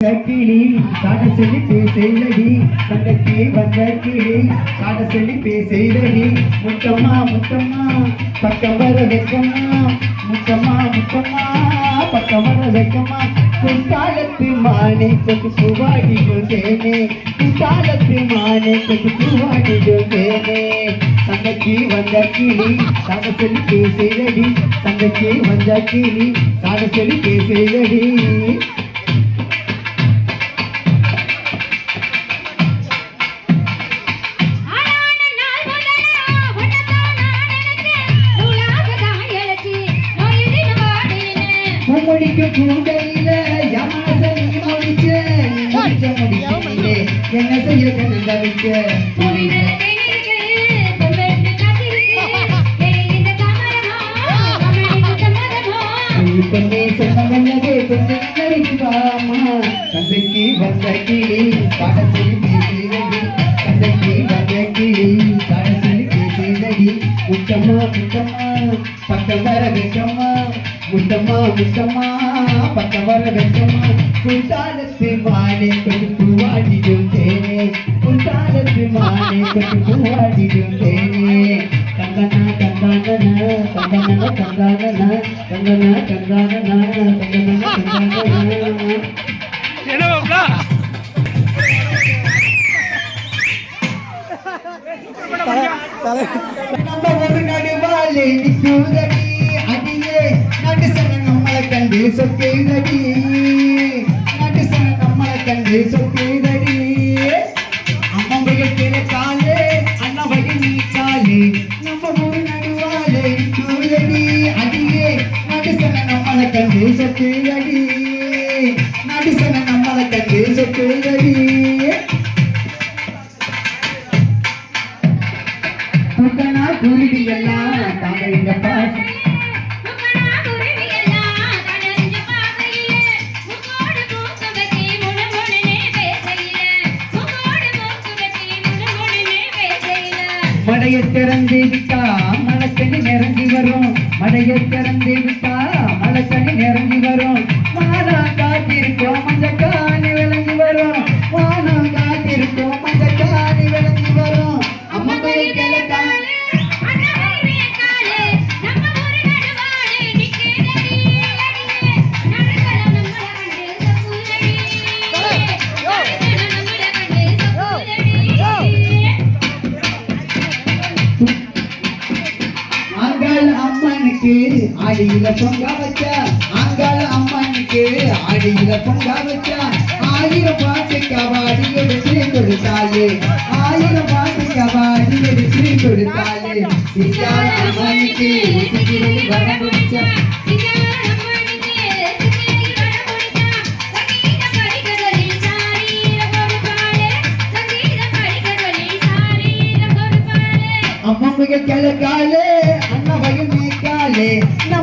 கிளி சாட சொல்லி பேசைதடி சங்கத்தி வந்த கிளி சாட சொல்லி பேசைதடி முத்தம்மா முத்தம்மா பக்கம் வர வெக்கம்மா. முத்தம்மா முத்தம்மா பக்கம் வர வெக்கம்மா. குத்தாலத்து மானே கொத்து பூவாடிடும் தேனே குத்தாலத்து மானே கொத்து பூவாடிடும் தேனே சங்கத்தி வந்த கிளி சாட சொல்லி பேசைதடி சங்கத்தி வந்த கிளி சாட சொல்லி பேசைதடி பூமொழிக்கு பூங்கையில யமனச நீ முடிச்ச நீ முடிச்ச முடிக்கிலே என்ன செய்ய கண்ணங்க வைக்க சந்தைக்கு வந்த கிளி சந்தைக்கு வந்த கிளி முத்தம்மா முத்தம்மா பக்கம் வர வைக்கம்மா முத்தம்மா முத்தம்மா பக்கம் வர வைக்கம்மா குண்டாலத்து மானே கொஞ்சம் பூவாடிடும் தேனே. குண்டாலத்து மானே கொஞ்சம் பூவாடிடும் தேனே. கந்தனா கந்தானனா கந்தனா கந்தானனா கந்தனா கந்தானனா கந்தனா கந்தானனா. என்ன? நம்ம ஒரு நடுவாலே அடியே நடுசன நம்மளை கண்டு சொக்கேதடி நடுசன நம்மளை கண்டு சொக்கேதடி அம்மா வகைக்கிற காலே அண்ணா வகை நீ காலே நம்ம ஒரு நடுவாலே நிற்குதடி அடியே நடுசன நம்மளை கண்டு சொக்கேதடி நடுசன நம்மளை கண்டு சொக்கேதடி புக்கனா குருவி எல்லாம் தாங்க இந்த பாசம் மடையை திறந்து விட்டா மழைக்கணி நிறங்கி வரும். மடையை திறந்து விட்டா மழைக்கணி நிறங்கி வரும். மாதா காத்திருக்கோம். மஞ்சக்காணி அம்மனுக்கு அடியில பொங்கா வச்சா ஆங்காள் அம்மனுக்கு அடியில பொங்கா வச்சா ஆயிரம் பாட்டு கபாடி எடுத்து கொடுத்தாயே ஆயிரம் பாட்டு கபாடி எடுத்து கொடுத்தாயே சிங்காள் அம்மனுக்கு சிக்கிரடி வரம் பிடிச்சா அம்மம்மிக கிழக்காலே அண்ணா வகை நீக்கா நம்ம